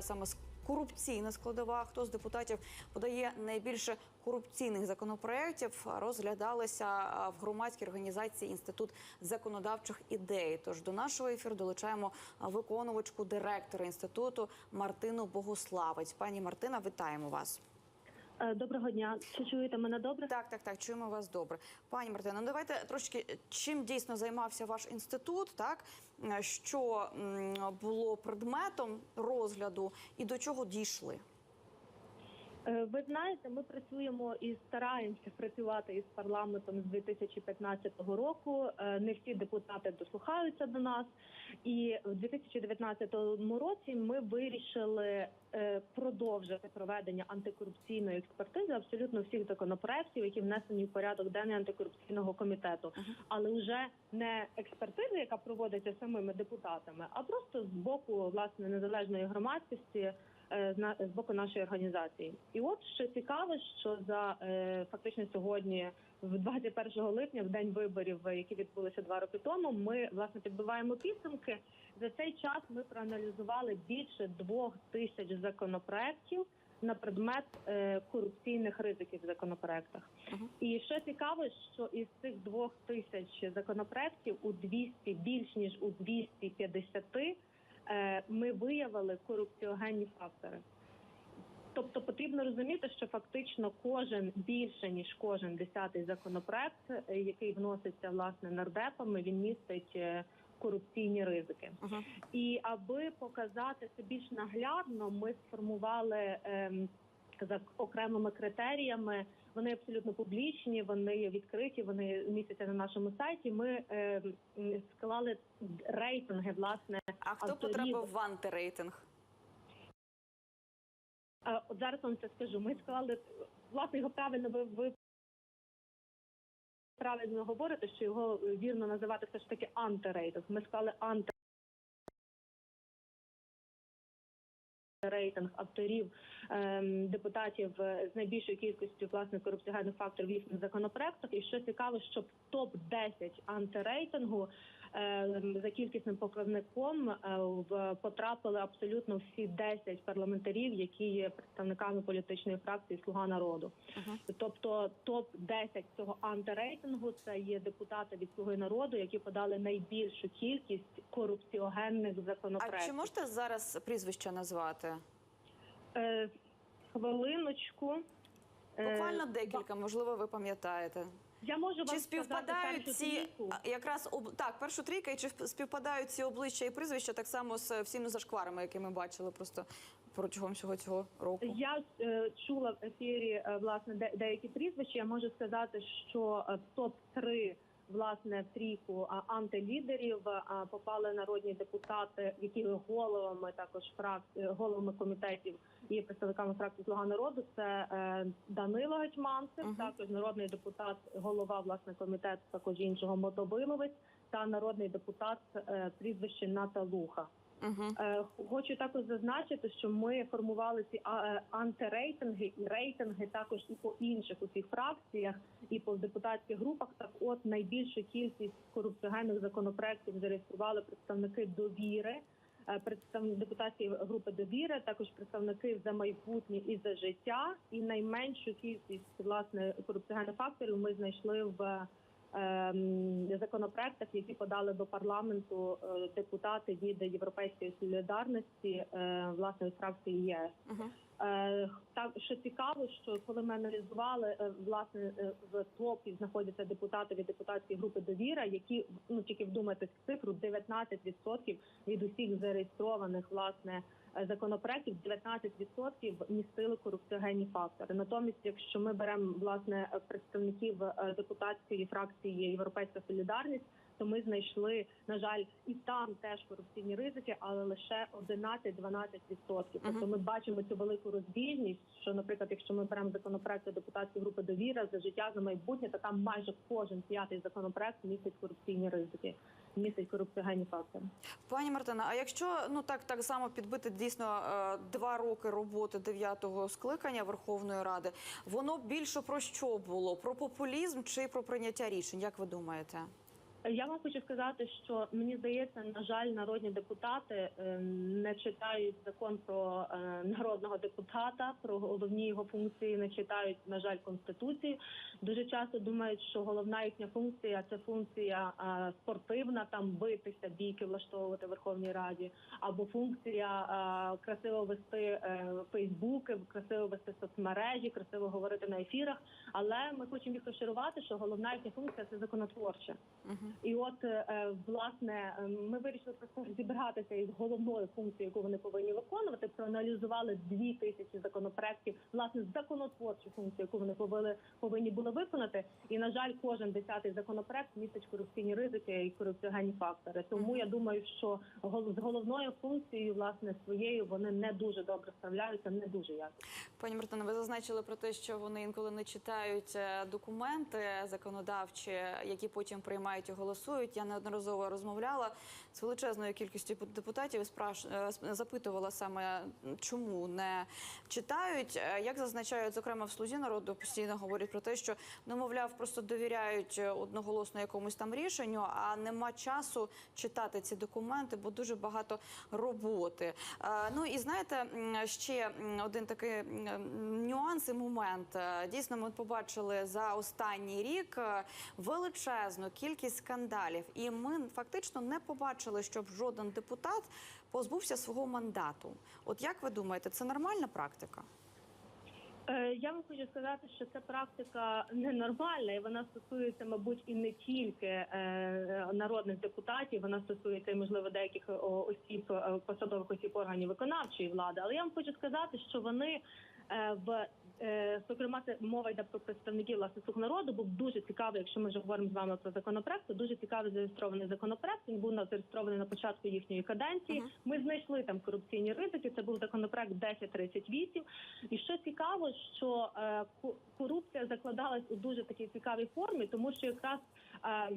саме з корупційна складова. Хто з депутатів подає найбільше корупційних законопроєктів, розглядалися в громадській організації Інститут законодавчих ідей. Тож до нашого ефіру долучаємо виконувачку директора інституту Мартину Богославець. Пані Мартина, вітаємо вас. Е, Доброго дня. Чи чуєте мене добре? Так, так, так, чуємо вас добре. Пані Мартина. ну давайте трошки чим дійсно займався ваш інститут, так Е, що було предметом розгляду і до чого дійшли? Е, Ви знаєте, ми працюємо і стараємося працювати із парламентом з 2015 року. Е, Не всі депутати дослухаються до нас. І в 2019 році ми вирішили е, продовжити проведення антикорупційної експертизи абсолютно всіх законопроєктів, які внесені в порядок денний антикорупційного комітету, але вже не експертизи, яка проводиться самими депутатами, а просто з боку власне незалежної громадськості. Е, з боку нашої організації, і от що цікаво, що за е, фактично сьогодні, в 21 липня, в день виборів, е, які відбулися два роки тому, ми власне підбиваємо підсумки. За цей час ми проаналізували більше двох тисяч законопроєктів на предмет корупційних ризиків в законопроектах. Мгм. І що цікаво, що із цих двох тисяч законопроєктів у 200, більш ніж у 250 е, ми виявили корупціогенні фактори. Тобто потрібно розуміти, що фактично кожен більше ніж кожен десятий законопроект, е, який вноситься власне нардепами, він містить е, корупційні ризики. Угу. І аби показати це більш наглядно, ми сформували ем, за окремими критеріями. Вони абсолютно публічні, вони відкриті, вони містяться на нашому сайті. Ми м, склали рейтинги власне. А хто авторів. потрапив в антирейтинг? А, От зараз вам це скажу. Ми склали власне його правильно. Ви, ви правильно говорите, що його е, вірно називати все ж таки антирейтинг. Ми склали анти. Рейтинг авторів ем, депутатів е, з найбільшою кількістю власне корупціогенних факторів в їхніх законопроектах. І що цікаво, що топ 10 антирейтингу за кількісним показником е, потрапили абсолютно всі 10 парламентарів, які є представниками політичної фракції Слуга народу. Угу. Тобто топ 10 цього антирейтингу це є депутати від слуги народу, які подали найбільшу кількість корупціогенних А чи можете зараз прізвища назвати? Е, хвилиночку. Е, Буквально декілька, можливо, ви пам'ятаєте. Я можу вам Чи співпадають першу ці трійку. якраз об так, першу трійка, і чи співпадають ці обличчя і прізвища так само з всіми зашкварами, які ми бачили просто протягом всього цього року? Я е, чула в ефірі е, власне де, деякі прізвища. Я можу сказати, що е, топ 3 власне в трійку антилідерів попали народні депутати, які є головами також фрак е, головами комітетів і представниками фракції Слуга народу. Це е, Данило Гетьманцев, Мгм. також народний депутат, голова власне комітету, також іншого Мотобиловець та народний депутат е, прізвище Наталуха. Угу. Хочу також зазначити, що ми формували ці е, антирейтинги і рейтинги також і по інших усіх фракціях, і по депутатських групах. Так, от найбільшу кількість корупціогенних законопроєктів зареєстрували представники довіри. е, Представник депутатської групи довіри, також представники за майбутнє і за життя, і найменшу кількість власне корупціогенних факторів ми знайшли в законопроектах, які подали до парламенту е, депутати від Європейської солідарності, е, власне від фракції ЄС. Угу. Так, що цікаво, що коли ми аналізували власне в топі знаходяться депутати від депутатської групи довіра, які ну тільки вдумайтесь в цифру 19% від усіх зареєстрованих власне законопроектів, 19% містили корупціогенні фактори. Натомість, якщо ми беремо власне представників е, депутатської фракції Європейська Солідарність. То ми знайшли, на жаль, і там теж корупційні ризики, але лише 11-12%. Тобто ми бачимо цю велику розбіжність. Що, наприклад, якщо ми беремо законопроекти депутатської групи довіра за життя за майбутнє, то там майже кожен п'ятий законопроект містить корупційні ризики, містить корупціогенні фактори. Пані Мартина, а якщо ну так так само підбити дійсно е, два роки роботи дев'ятого скликання Верховної Ради, воно більше про що було? Про популізм чи про прийняття рішень? Як ви думаєте? Я вам хочу сказати, що мені здається, на жаль, народні депутати е, не читають закон про е, народного депутата, про головні його функції, не читають, на жаль, конституцію. Дуже часто думають, що головна їхня функція це функція е, спортивна, там битися, бійки влаштовувати в Верховній Раді, або функція е, красиво вести Фейсбуки, красиво вести соцмережі, красиво говорити на ефірах. Але ми хочемо їх розшарувати, що головна їхня функція це законотворча. І от е, власне е, ми вирішили просто розібратися із головною функцією, яку вони повинні виконувати. Проаналізували дві тисячі законопроектів, власне, законотворчу функцію, яку вони повинні повинні були виконати. І на жаль, кожен десятий законопроект містить корупційні ризики і корупціогенні фактори. Тому я думаю, що з головною функцією, власне, своєю вони не дуже добре справляються, не дуже якісно. Пані Мартине, ви зазначили про те, що вони інколи не читають е, документи законодавчі, які потім приймають і голосують. Я неодноразово розмовляла з величезною кількістю депутатів і спраш... е, запитувала саме, чому не читають. Е, Як зазначають, зокрема в слузі народу, постійно говорять про те, що ну, мовляв, просто довіряють е, одноголосно якомусь там рішенню, а нема часу читати ці документи, бо дуже багато роботи. Ну і знаєте, ще один такий нюанс і момент. Дійсно, ми побачили за останній рік величезну кількість скандалів, і ми фактично не побачили, щоб жоден депутат позбувся свого мандату. От як ви думаєте, це нормальна практика? Е, Я вам хочу сказати, що ця практика ненормальна, і вона стосується, мабуть, і не тільки е, народних депутатів, вона стосується можливо деяких осіб, е, посадових осіб органів виконавчої влади. Але я вам хочу сказати, що вони в зокрема, це мова йде про представників власне слуг народу. Був дуже цікавий, якщо ми вже говоримо з вами про законопроект, то дуже цікавий зареєстрований законопроект. Він був зареєстрований на початку їхньої каденції. Мгм. Ми знайшли там корупційні ризики. Це був законопроект 1038. І що цікаво, що е, корупція закладалась у дуже такій цікавій формі, тому що якраз е,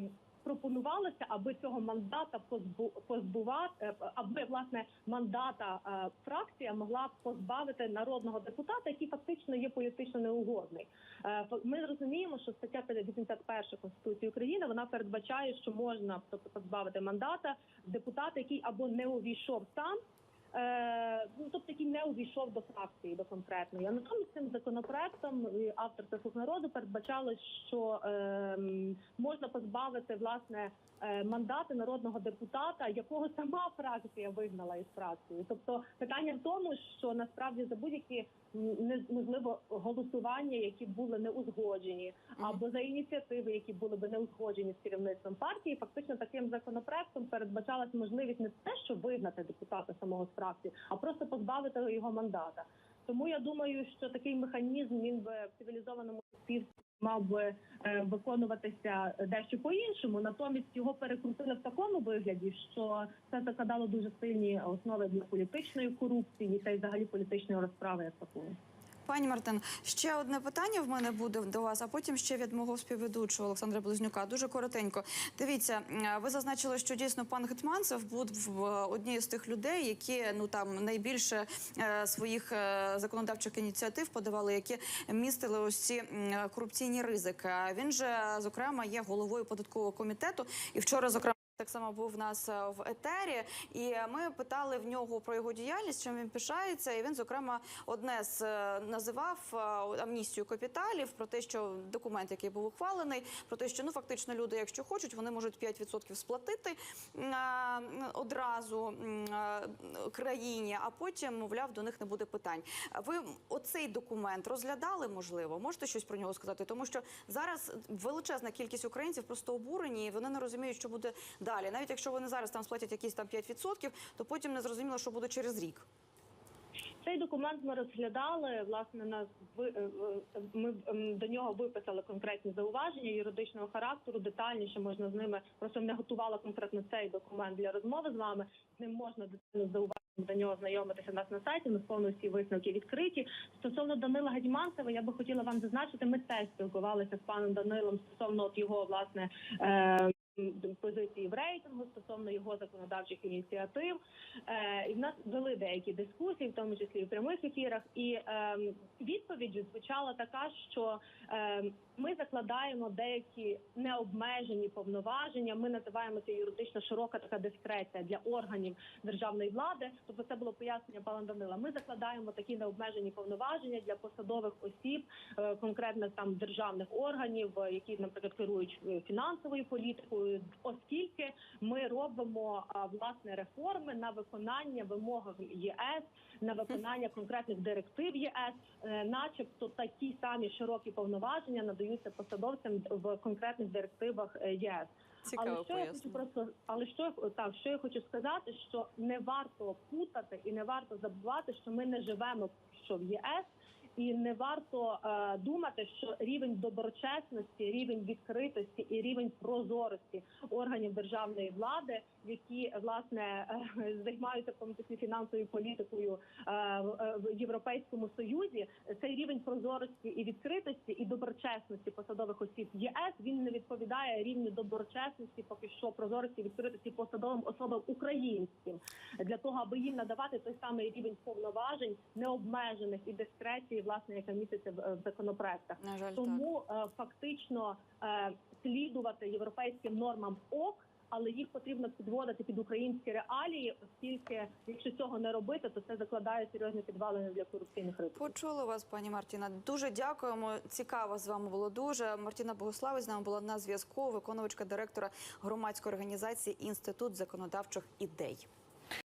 пропонувалося, аби цього мандата позбу позбувати, е, аби власне мандата е, фракція могла позбавити народного депутата, який фактично є політично неугодний. Е, Ми розуміємо, що стаття 81 конституції України вона передбачає, що можна тобто позбавити мандата депутата, який або не увійшов сам. Е, ну, тобто, який не увійшов до фракції до конкретної. А натомість цим законопроектом автор «Слуг народу передбачало, що е, можна позбавити власне е, мандати народного депутата, якого сама фракція вигнала із фракції. Тобто питання в тому, що насправді за будь-які можливо голосування, які були не узгоджені, або за ініціативи, які були би не узгоджені з керівництвом партії, фактично таким законопроектом передбачалась можливість не те, що вигнати депутата самого з фракції, а просто позбавити його мандата. Тому я думаю, що такий механізм він би в цивілізованому суспільстві мав би е, виконуватися дещо по-іншому. Натомість його перекрутили в такому вигляді, що це закладало дуже сильні основи для політичної корупції та й взагалі політичної розправи як такої. Пані Мартин, ще одне питання в мене буде до вас, а потім ще від мого співведучого Олександра Близнюка. Дуже коротенько. Дивіться, ви зазначили, що дійсно пан Гетманцев був в одній з тих людей, які ну там найбільше е, своїх е, законодавчих ініціатив подавали, які містили ось ці корупційні ризики. Він же зокрема є головою податкового комітету, і вчора зокрема. Так само був в нас е, в етері, і ми питали в нього про його діяльність, чим він пишається. І він, зокрема, одне з е, називав е, амністію капіталів про те, що документ, який був ухвалений, про те, що ну фактично люди, якщо хочуть, вони можуть 5% сплатити е, одразу е, країні, а потім, мовляв, до них не буде питань. А Ви оцей документ розглядали? Можливо, можете щось про нього сказати? Тому що зараз величезна кількість українців просто обурені, і вони не розуміють, що буде далі. Навіть якщо вони зараз там сплатять якісь там 5%, то потім не зрозуміло, що буде через рік. Цей документ ми розглядали. Власне, нас е, е, ми ем, до нього виписали конкретні зауваження юридичного характеру. Детальніше можна з ними просто не готувала конкретно цей документ для розмови з вами. З ним можна детально зауваження до нього знайомитися нас на сайті. Ми повно всі висновки відкриті. Стосовно Данила Гадіманцева, я би хотіла вам зазначити. Ми теж спілкувалися з паном Данилом стосовно от його власне. Е- позиції в рейтингу стосовно його законодавчих ініціатив. Е, і в нас вели деякі дискусії, в тому числі в прямих ефірах. І е, відповідь звучала така, що е, ми закладаємо деякі необмежені повноваження. Ми називаємо це юридично широка така дискреція для органів державної влади. Тобто це було пояснення пана Данила. Ми закладаємо такі необмежені повноваження для посадових осіб, е, конкретно там державних органів, е, які, наприклад, керують фінансовою політикою, оскільки ми робимо власне реформи на виконання вимог ЄС, на виконання конкретних директив ЄС, е, начебто такі самі широкі повноваження надаються посадовцям в конкретних директивах е, ЄС. Цікаво Але що я хочу просто, але що так, що я хочу сказати, що не варто путати і не варто забувати, що ми не живемо що в ЄС. І не варто е, думати, що рівень доброчесності, рівень відкритості і рівень прозорості органів державної влади, які власне е, займаються в фінансовою політикою е, е, в Європейському Союзі, цей рівень прозорості і відкритості і доброчесності посадових осіб ЄС він не відповідає рівню доброчесності, поки що прозорості відкритості посадовим особам українським. Для того, аби їм надавати той самий рівень повноважень необмежених і дискреції, власне, яка міститься в, в законопроектах. На жаль. Тому е, фактично е, слідувати європейським нормам ок. Але їх потрібно підводити під українські реалії, оскільки якщо цього не робити, то це закладає серйозні підвалини для корупційних ризиків. Почули вас, пані Мартіна. Дуже дякуємо. Цікаво з вами було дуже. Мартіна Богославець з нами була на зв'язку, виконувачка директора громадської організації Інститут законодавчих ідей.